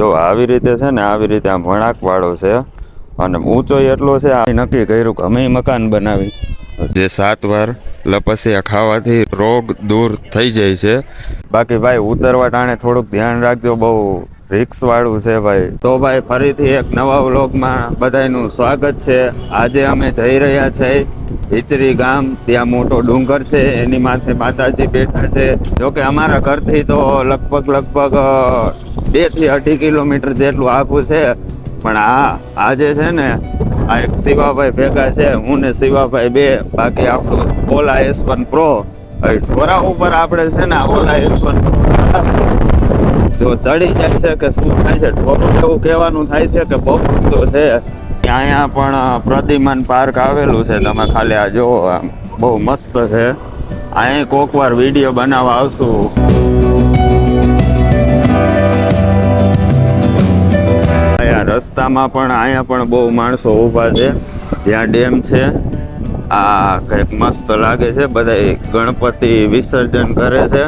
જો આવી રીતે છે ને આવી રીતે આમ વળાંકવાળો છે અને ઊંચો એટલો છે આ નક્કી કર્યું કે અમે મકાન બનાવી. જે સાત વાર લપસિયા ખાવાથી રોગ દૂર થઈ જાય છે. બાકી ભાઈ ઉતરવા ટાણે થોડુંક ધ્યાન રાખજો બહુ રિક્સ વાળું છે ભાઈ. તો ભાઈ ફરીથી એક નવા વ્લોગમાં બધાનું સ્વાગત છે. આજે અમે જઈ રહ્યા છે હિચરી ગામ. ત્યાં મોટો ડુંગર છે એની માથે માતાજી બેઠા છે. જોકે અમારા ઘરથી તો લગભગ લગભગ બેથી અઢી કિલોમીટર જેટલું આખું છે. પણ આ આજે છે ને, આ એક શિવાભાઈ ભેગા છે, હું ને શિવાભાઈ બે, બાકી આપણું ઓલા એસ વન પ્રો ઢોરા ઉપર આપણે છે ને ઓલા એસ વન જો ચડી જાય છે કે શું થાય છે? ઢોરું એવું કહેવાનું થાય છે કે બહુ ઊંચો છે. અહીંયા પણ પ્રતિમાન પાર્ક આવેલું છે. તમે ખાલી આ જુઓ બહુ મસ્ત છે. અહીં કોક વાર વીડિયો બનાવવા આવશું. અહીંયા રસ્તામાં પણ અહીંયા પણ બહુ માણસો ઊભા છે. જ્યાં ડેમ છે. આ કંઈક મસ્ત લાગે છે. બધા ગણપતિ વિસર્જન કરે છે.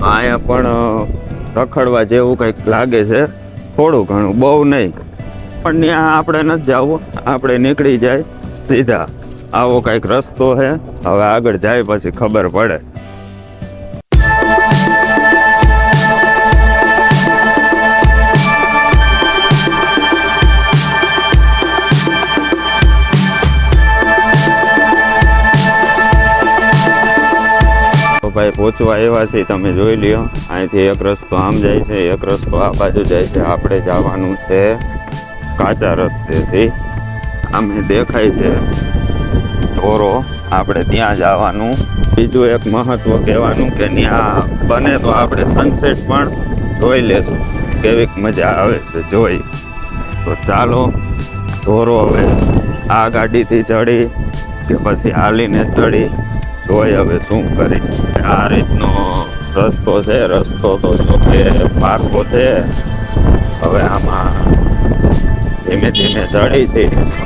અહીંયા પણ રખડવા જેવું કંઈક લાગે છે. થોડું ઘણું, બહુ નહીં. પણ ત્યાં આપણે નથી જવું. આપણે નીકળી જાય સીધા. આવો કંઈક રસ્તો છે. હવે આગળ જાય પછી ખબર પડે. તો પહોંચવા આવ્યા છે, તમે જોઈ લ્યો. અહીંથી એક રસ્તો આમ જાય છે, એક રસ્તો આ બાજુ જાય છે. આપણે જવાનું છે કાચા રસ્તેથી. આમે દેખાય છે ઢોરો. આપણે ત્યાં જવાનું. બીજું એક મહત્વ કહેવાનું કે ત્યાં બને તો આપણે સનસેટ પણ જોઈ લેશું. કેવીક મજા આવે છે જોઈ. તો ચાલો, ઢોરો હવે આ ગાડીથી ચડી કે પછી હાલીને ચડી. જોઈ હવે શું કરી? આ રીતનો રસ્તો છે, રસ્તો તો જો કે પાકો છે. હવે આમાં ધીમે ધીમે ચડી છે.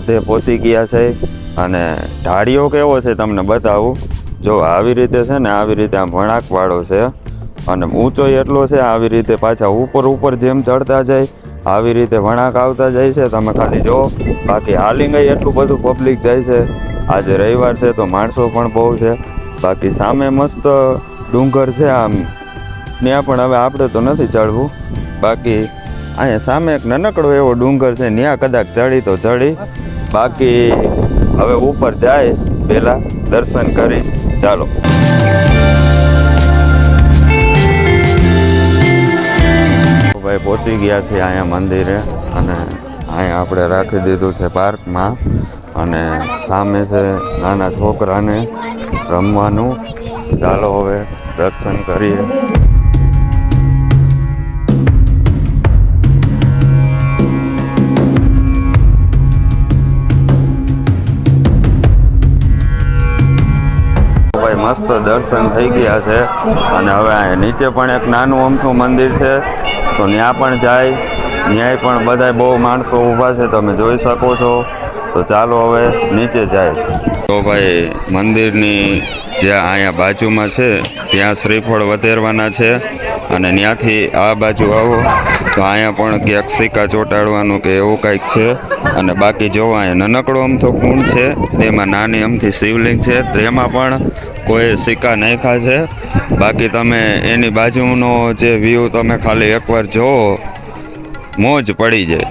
અડધે પહોંચી ગયા છે અને ઢાળીઓ કેવો છે તમને બતાવું. જો આવી રીતે છે ને આવી રીતે આમ વણાકવાળો છે અને ઊંચો એટલો છે આવી રીતે પાછા ઉપર ઉપર જેમ ચડતા જાય, આવી રીતે વણાક આવતા જાય છે. તમે ખાલી જો, બાકી હાલિંગ એટલું બધું પબ્લિક જાય છે. આજે રવિવાર છે તો માણસો પણ બહુ છે. બાકી સામે મસ્ત ડુંગર છે આમ. ત્યાં પણ હવે આપણે તો નથી ચડવું. બાકી અહીંયા સામે એક નાનકડો એવો ડુંગર છે, ત્યાં કદાચ ચડી તો ચડી. બાકી હવે ઉપર જાય, પહેલા દર્શન કરી, ચાલો. ભાઈ પહોંચી ગયા છે અહીંયા મંદિરે અને અહીંયા આપણે રાખી દીધું છે પાર્કમાં અને સામે છે નાના છોકરાને રમવાનું. ચાલો હવે દર્શન કરીએ. મસ્ત દર્શન થઈ ગયા છે. અને હવે અહીં નીચે પણ એક નાનું અમથું મંદિર છે. તો ત્યાં પણ જાય. ત્યાંય પણ બધા બહુ માણસો ઊભા છે. તમે જોઈ શકો છો. તો ચાલો હવે નીચે જાય. તો ભાઈ, મંદિરની જ્યાં અહીંયા બાજુમાં છે, ત્યાં શ્રીફળ વધેરવાના છે અને ત્યાંથી આ બાજુ આવો. તો અહીંયા પણ ક્યાંક સિક્કા ચોંટાડવાનું કે એવું કંઈક છે. અને બાકી જો અહીંયા નાનકડો અમથો કુંડ છે, તેમાં નાની અમથી શિવલિંગ છે, તેમાં પણ કોઈ સિક્કા નાખ્યા છે. બાકી તમે એની બાજુનો જે વ્યૂ તમે ખાલી એકવાર જુઓ, મોજ પડી જાય.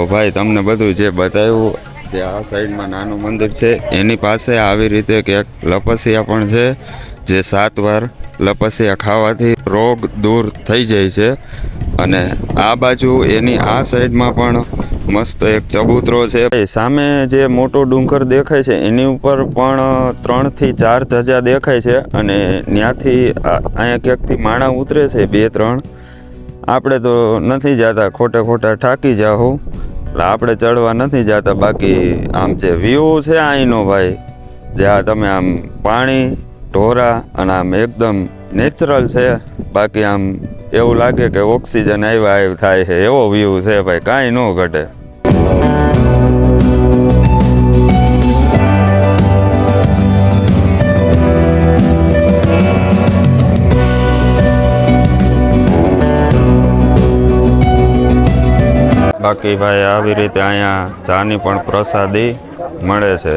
તો ભાઈ, તમને બધું જે બતાવ્યું, જે આ સાઈડમાં નાનું મંદિર છે, એની પાસે આવી રીતે ક્યાંક લપસિયા પણ છે, જે સાત વાર લપસિયા ખાવાથી રોગ દૂર થઈ જાય છે. અને આ બાજુ એની આ સાઈડમાં પણ મસ્ત એક ચબૂતરો છે. સામે જે મોટો ડુંગર દેખાય છે, એની ઉપર પણ ત્રણથી ચાર ધજા દેખાય છે અને ત્યાંથી અહીંયા ક્યાંકથી માણા ઉતરે છે, બે ત્રણ. આપણે તો નથી જતા, ખોટે ખોટા ઠાકી જાઉં એટલે આપણે ચડવા નથી જતા, બાકી આમ જે વ્યૂ છે અહીંનો ભાઈ, જે આ તમે આમ પાણી, ઢોરા અને આમ એકદમ નેચરલ છે. બાકી આમ એવું લાગે કે ઓક્સિજન આવ્યા આવ્યું થાય છે. એવો વ્યૂ છે ભાઈ, કાંઈ ન ઘટે. બાકી ભાઈ આવી રીતે અહીંયા ચાની પણ પ્રસાદી મળે છે.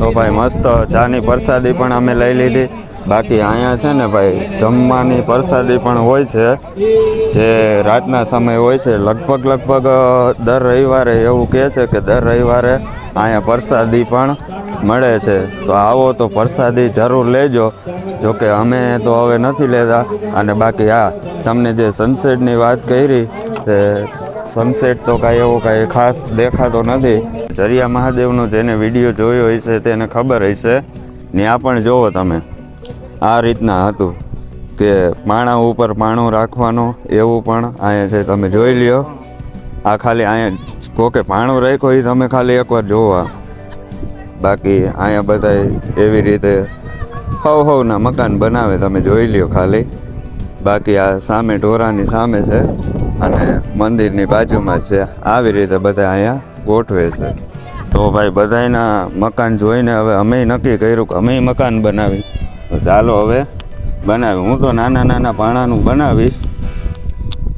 તો ભાઈ મસ્ત ચાની પ્રસાદી પણ અમે લઈ લીધી. બાકી અહીંયા છે ને ભાઈ જમવાની પ્રસાદી પણ હોય છે. જે રાતના સમય હોય છે લગભગ લગભગ દર રવિવારે એવું કહે છે કે દર રવિવારે અહીંયા પ્રસાદી પણ મળે છે, તો આવો તો પ્રસાદી જરૂર લેજો. જોકે અમે તો હવે નથી લેતા. અને બાકી હા તમને જે સનસેટની વાત કરી, તે સનસેટ તો કાંઈ એવો કાંઈ ખાસ દેખાતો નથી. જરિયા મહાદેવનો જેને વીડિયો જોયો હશે, તેને ખબર હશે. ત્યાં પણ જોવો તમે. આ રીતના હતું કે પાણા ઉપર પાણું રાખવાનું, એવું પણ અહીંયા છે, તમે જોઈ લ્યો. આ ખાલી અહીંયા કોકે પાણું રાખ્યું એ તમે ખાલી એકવાર જોવા બાકી અહીંયા બધા એવી રીતે હવ હવના મકાન બનાવે, તમે જોઈ લ્યો ખાલી. બાકી આ સામે ઢોરાની સામે છે અને મંદિરની બાજુમાં જ છે. આવી રીતે બધા અહીંયા ગોઠવે છે. તો ભાઈ બધાયના મકાન જોઈને હવે અમે નક્કી કર્યું કે અમે મકાન બનાવી. ચાલો હવે બનાવી. હું તો નાના નાના પાણાનું બનાવીશ.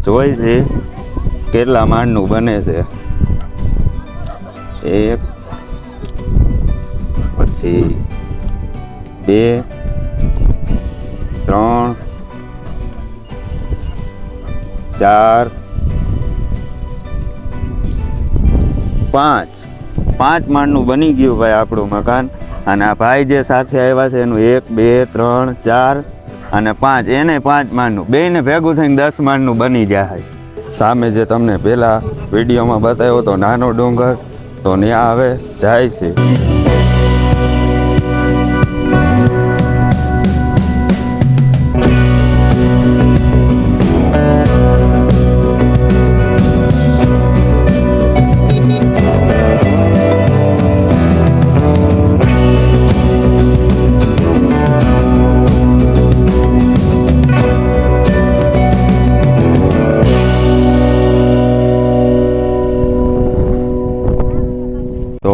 જોઈ કેટલા માળનું બને છે. એક પછી બે, ત્રણ, ચાર, પાંચ. પાંચ માળનું બની ગયું ભાઈ આપણું મકાન. અને આ ભાઈ જે સાથે આવ્યા છે એનું એક, બે, ત્રણ, ચાર અને પાંચ. એને પાંચ માળનું, બેયને ભેગું થઈને દસ માળનું બની જાય સામે જે તમને પહેલાં વિડીયોમાં બતાવ્યો તો નાનો ડુંગર, તો ત્યાં હવે જાય છે.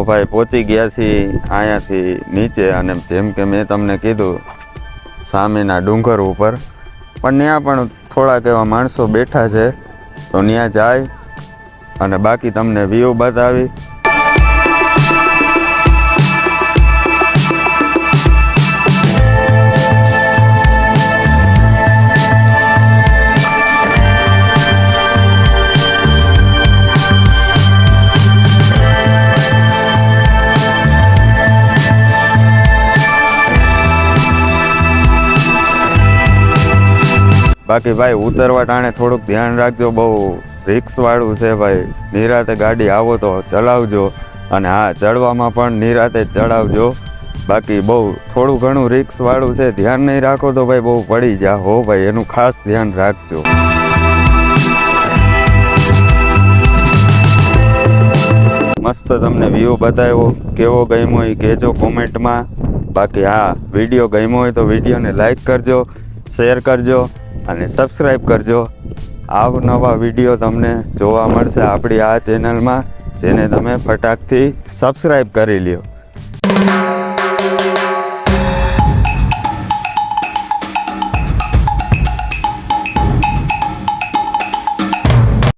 ભાઈ પહોંચી ગયા છીએ અહીંયાથી નીચે અને જેમ કે મેં તમને કીધું, સામેના ડુંગર ઉપર. પણ ત્યાં પણ થોડાક એવા માણસો બેઠા છે. તો ત્યાં જાય અને બાકી તમને વ્યૂ બતાવી. બાકી ભાઈ, ઉતરવા ટાણે થોડુંક ધ્યાન રાખજો. બહુ રિક્સવાળું છે ભાઈ. નિરાતે ગાડી આવો તો ચલાવજો અને હા, ચડવામાં પણ નિરાતે ચડાવજો. બાકી બહુ થોડું ઘણું રિક્સવાળું છે, ધ્યાન નહીં રાખો તો ભાઈ બહુ પડી જા. હો ભાઈ, એનું ખાસ ધ્યાન રાખજો. મસ્ત તમને વ્યૂ બતાવ્યો. કેવો ગમ્યો એ કહેજો કોમેન્ટમાં બાકી હા વીડિયો ગમ્યો હોય તો વિડીયોને લાઈક કરજો શેર કરજો. અને સબસ્ક્રાઈબ કરજો. આવનવા વીડિયો તમને જોવા મળશે આપણી આ ચેનલમાં જેને તમે ફટાકથી સબસ્ક્રાઈબ કરી લ્યો.